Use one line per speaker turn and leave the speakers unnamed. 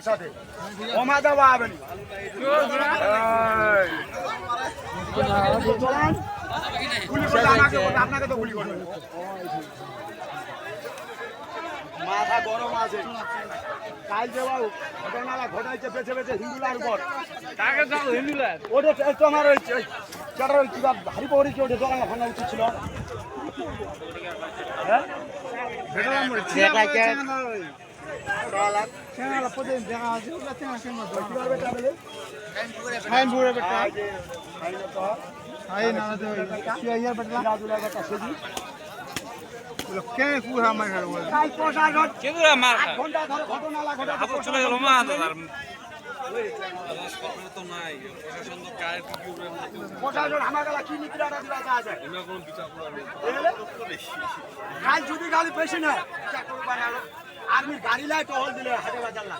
আমার সাথে। কমা দেওয়া হবে না এই। চলেন। গুলি করলে আমাকে করবে, আপনাকে তো গুলি করবে। মাথা গরম আছে। কাল যে বাবু ঘটনাটা ঘটাইছে বেছে বেছে হিন্দুলার উপর।
কাকে যাও
ওটা তোমার ওই চাটার ওই কিবা ভারী পড়ি কি ওটা দোকানে ভাঙা উচিত ছিল? হ্যাঁ?
গেল
গলা যদি গাড়ি বেশি না আর্মি গাড়ি লাই টহল দিলে হাটে বাজার না